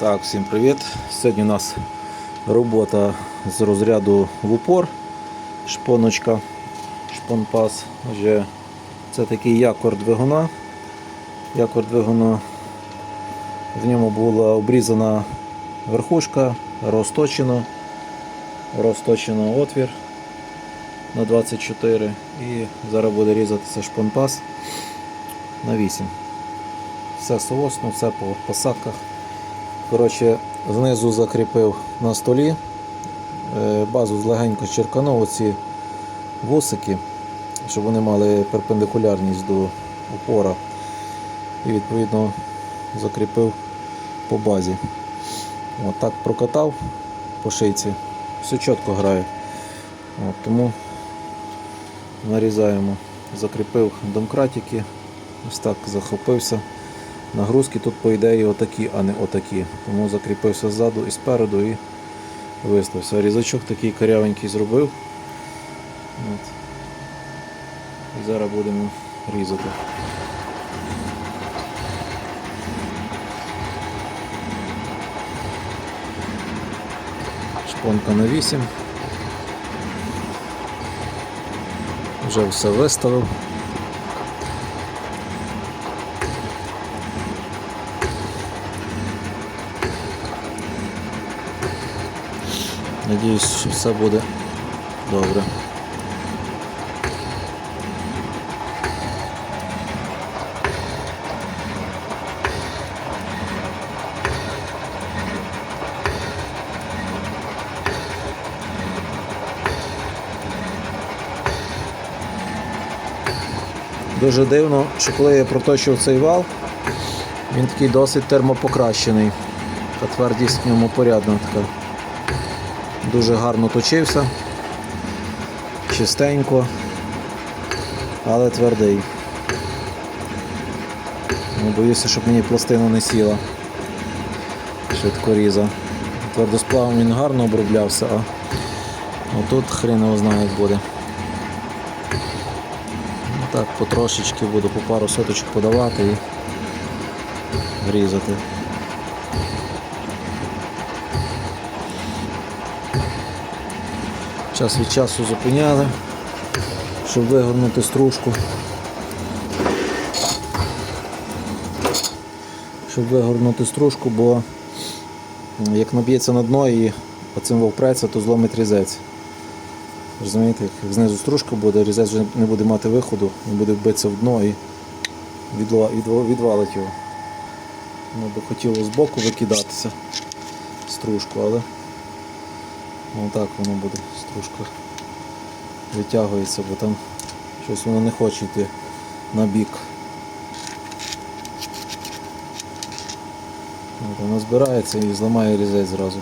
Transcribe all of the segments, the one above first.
Так, всім привіт. Сьогодні у нас робота з розряду в упор. Шпоночка, шпонпас. Отже, Це такий якор двигуна. Якор двигуна. В ньому була обрізана верхушка, розточено, розточено отвір на 24 і зараз буде різатися шпонпас на 8. Все соосно, все по посадках. Коротше, знизу закріпив на столі, е, базу легенько черканув оці вусики, щоб вони мали перпендикулярність до упора. І відповідно закріпив по базі. От так прокатав по шийці, все чітко грає. От, тому нарізаємо, закріпив домкратики, ось так захопився. Нагрузки тут, по ідеї, отакі, а не отакі. Тому закріпився ззаду і спереду і виставився. Різачок такий карявенький зробив. От. І зараз будемо різати. Шпонка на 8. Вже все виставив. Надіюсь, що все буде добре. Дуже дивно, що коли я проточив цей вал, він такий досить термопокращений. Та твердість в ньому порядна така. Дуже гарно точився, чистенько, але твердий. Не боюся, щоб мені пластина не сіла. Швидкоріза. Твердосплавом він гарно оброблявся, а отут хрен його знає як буде. Ну Так, потрошечки буду по пару соточок подавати і різати. Час від часу зупиняли, щоб вигорнути стружку. Щоб вигорнути стружку, бо як наб'ється на дно і оцим вовпреться, то зломить різець. Розумієте, як знизу стружка буде, різець вже не буде мати виходу, він буде битися в дно і відвалить його. Ну, би хотіло збоку викидатися стружку, але так воно буде, стружка витягується, бо там щось воно не хоче йти на бік. От, воно збирається і зламає різець зразу.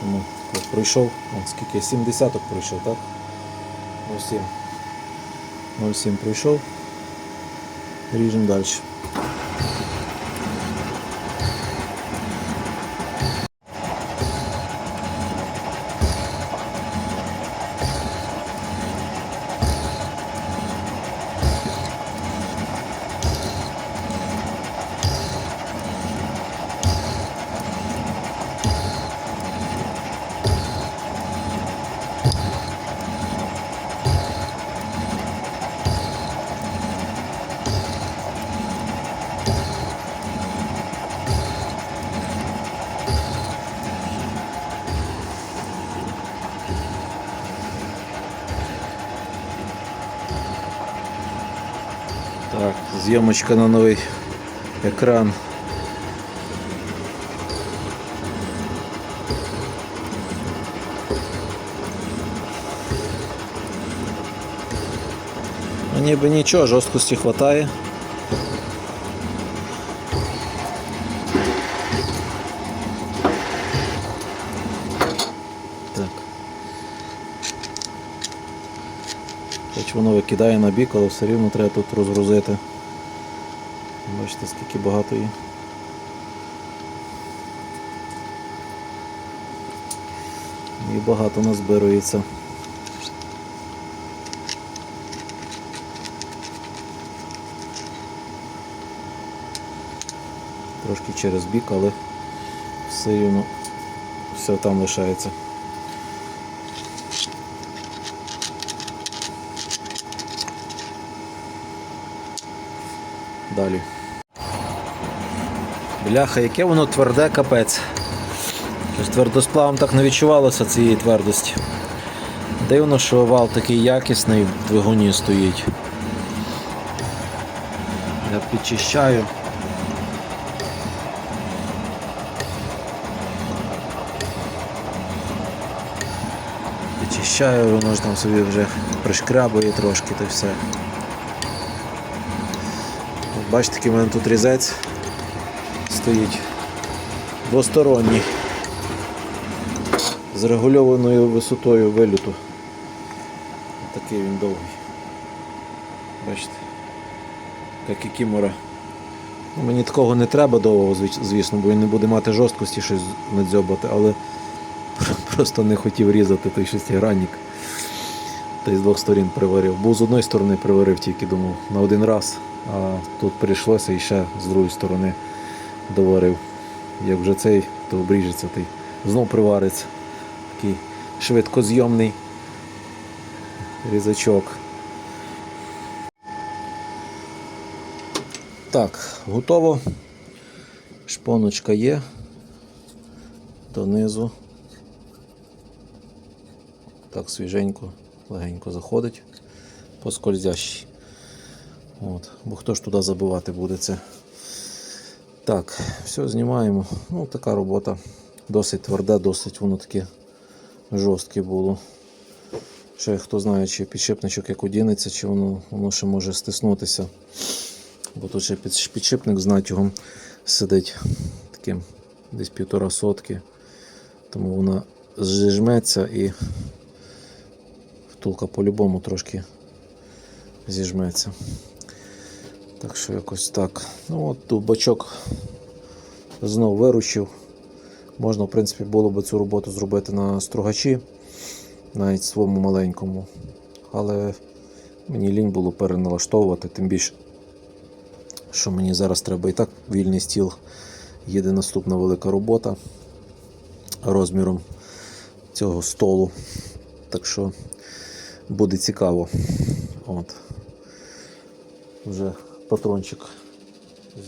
Тому так, пройшов, от скільки, 7 десяток пройшов, так? 0,7. 0,7 пройшов. Ріжемо далі. Так, зйомочка на новий екран. Ну, ніби нічого, жорсткості вистачає. Воно викидає на бік, але все рівно треба тут розгрузити. Бачите, скільки багато є. І багато назбирується. Трошки через бік, але все рівно все там лишається. Далі. Бляха, яке воно тверде капець. Щось твердосплавом так не відчувалося цієї твердості. Дивно, що вал такий якісний в двигуні стоїть. Я підчищаю. Підчищаю, воно ж там собі вже пришкрябує трошки та все. Бачите, який в мене тут різець стоїть двосторонній з регульованою висотою виліту. Такий він довгий. Бачите? Як і кімора. Ну, мені такого не треба довго, звісно, бо він не буде мати жорсткості щось надзьобати, але просто не хотів різати той шестигранник. Та й з двох сторін приварив. Був з одної сторони приварив тільки думав на один раз, а тут прийшлося і ще з другої сторони доварив. Як вже цей, то обріжеться, той знов привариться. Такий швидкозйомний різачок. Так, готово. Шпоночка є. Донизу. Так, свіженько, легенько заходить по скользящій. От. Бо хто ж туди забивати буде це? Так, все знімаємо. Ну, така робота. Досить тверде, досить воно таке жорстке було. Ще хто знає, чи підшипничок як одінеться, чи воно, воно ще може стиснутися. Бо тут ще під- підшипник з натягом сидить таким десь півтора сотки. Тому вона зжметься і втулка по-любому трошки зіжметься. Так що якось так. Ну от тут бачок знов виручив. Можна, в принципі, було б цю роботу зробити на стругачі, навіть своєму маленькому. Але мені лінь було переналаштовувати, тим більше, що мені зараз треба і так вільний стіл. Їде наступна велика робота розміром цього столу. Так що буде цікаво. От. Вже патрончик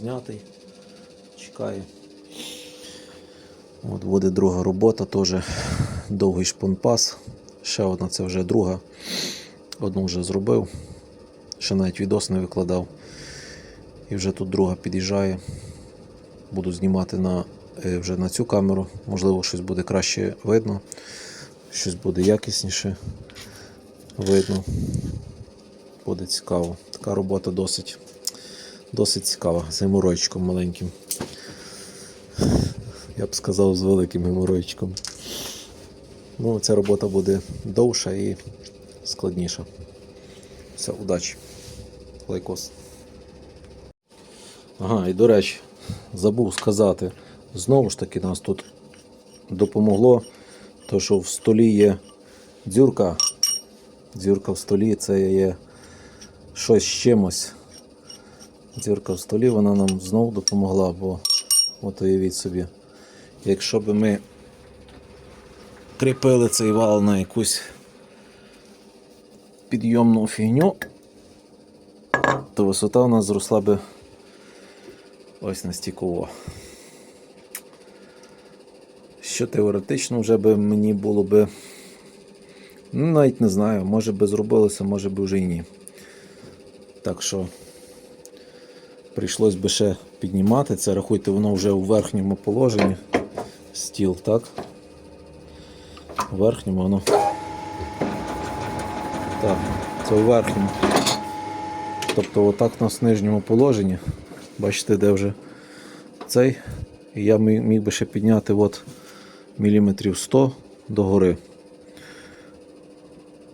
знятий, чекає. От буде друга робота, теж довгий шпунпас. Ще одна це вже друга. Одну вже зробив, ще навіть відос не викладав. І вже тут друга під'їжджає. Буду знімати на, е, вже на цю камеру. Можливо, щось буде краще видно, щось буде якісніше видно. Буде цікаво. Така робота досить, досить цікава, з геморойчиком маленьким. Я б сказав, з великим геморойчиком. Ну, ця робота буде довша і складніша. Все, удачі. Лайкос. Ага, і до речі, забув сказати, знову ж таки нас тут допомогло, то що в столі є дзюрка. Дзюрка в столі це є щось з чимось. Дзюрка в столі вона нам знову допомогла, бо от уявіть собі, якщо б ми кріпили цей вал на якусь підйомну фігню, то висота у нас зросла би ось настільки. Що теоретично вже би мені було би. Ну, навіть не знаю, може би зробилося, може би вже і ні. Так що прийшлось би ще піднімати це. Рахуйте, воно вже у верхньому положенні. Стіл, так? У верхньому воно. Так, це у верхньому. Тобто отак у нас в нижньому положенні. Бачите, де вже цей. І я міг би ще підняти от міліметрів 100 догори.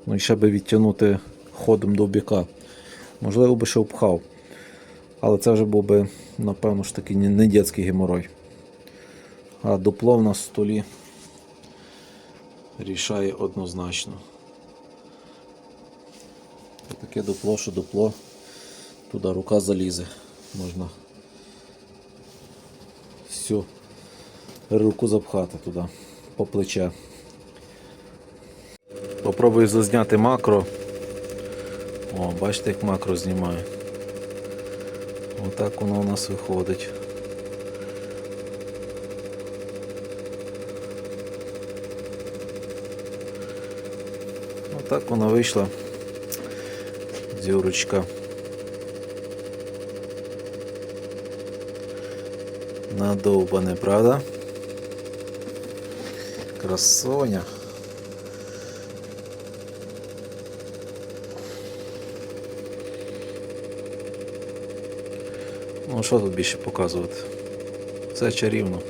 Ну і ще би відтягнути ходом до біка. Можливо, би ще впхав. Але це вже був би, напевно ж таки, не дитячий геморой. А дупло в нас в столі рішає однозначно. Таке дупло, що дупло, туди рука залізе. Можна всю руку запхати туди по плече. Попробую зазняти макро. О, бачите, як макро знімає. Отак воно у нас виходить. Отак вона вийшла. Дзюрочка. Надовбане, правда? Красоня. Що тут більше показувати? Все чарівно.